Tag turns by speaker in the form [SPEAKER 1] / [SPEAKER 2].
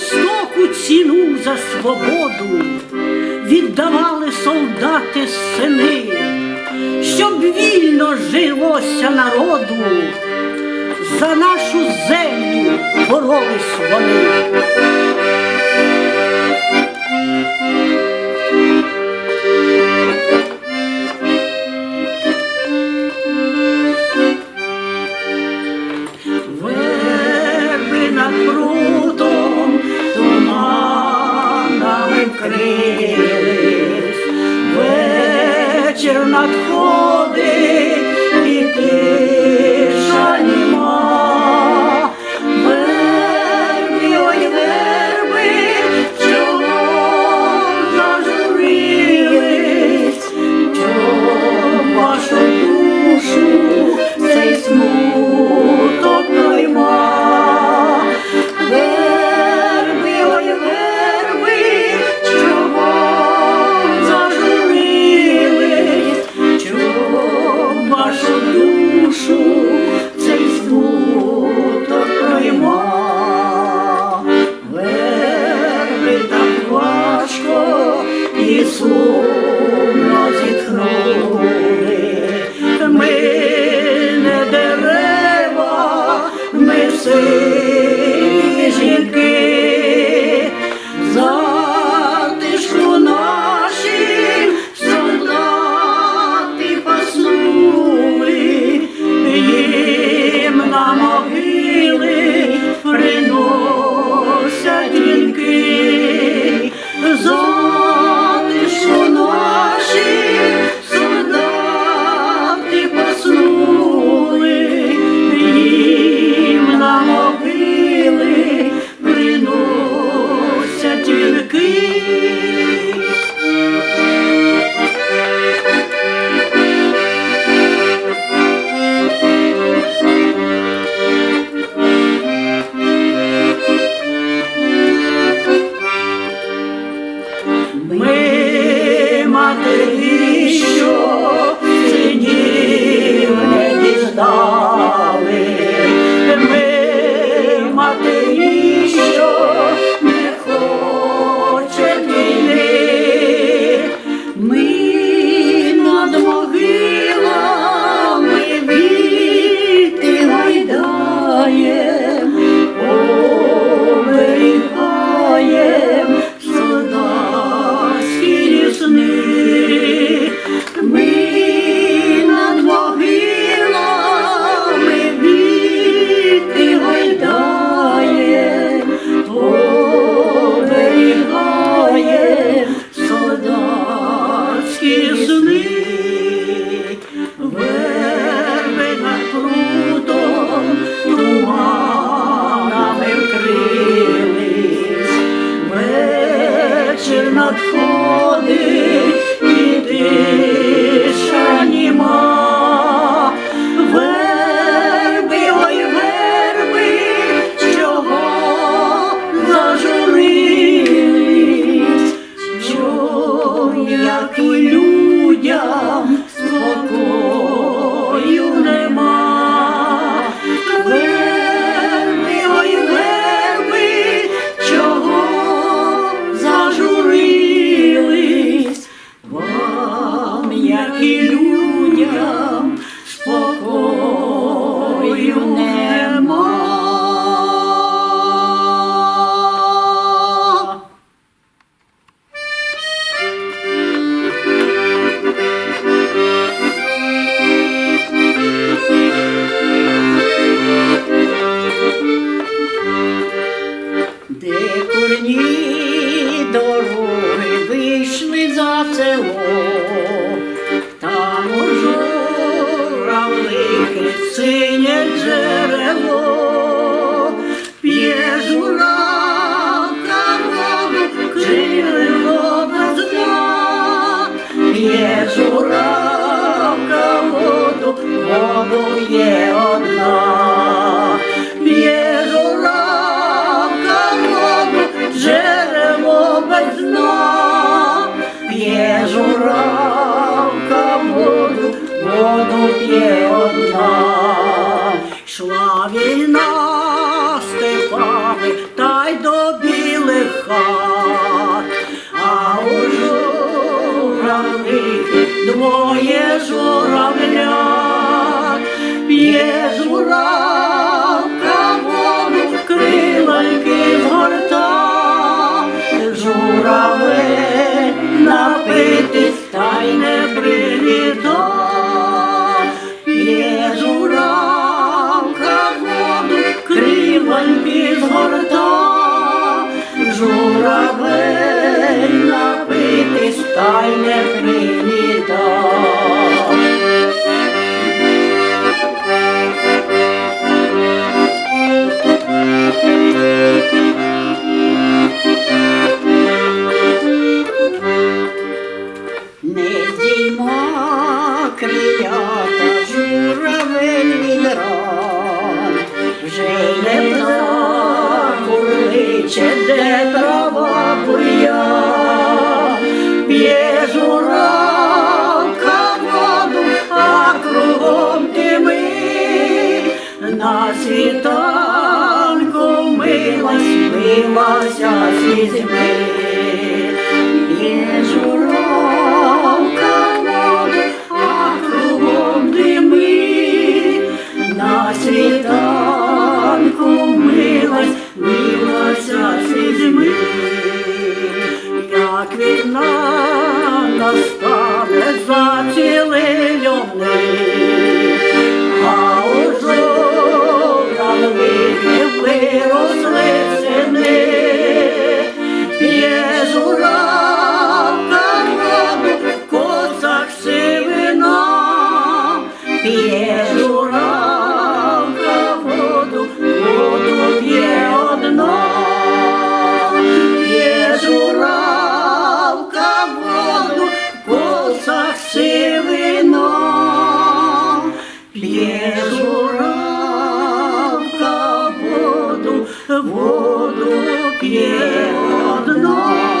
[SPEAKER 1] жорстоку ціну за свободу віддавали солдати сини, щоб вільно жилося народу, за нашу землю боролись вони. стали ми матері. що як і людям спокою нема. Де дороги вийшли за село. yeah. корабель напитись тайних мені дав. Не здійма крилята журавель Чи де б'є журавка воду, а кругом тими на світанку милась, милася слізьми. Б'є журавка воду п'є одна.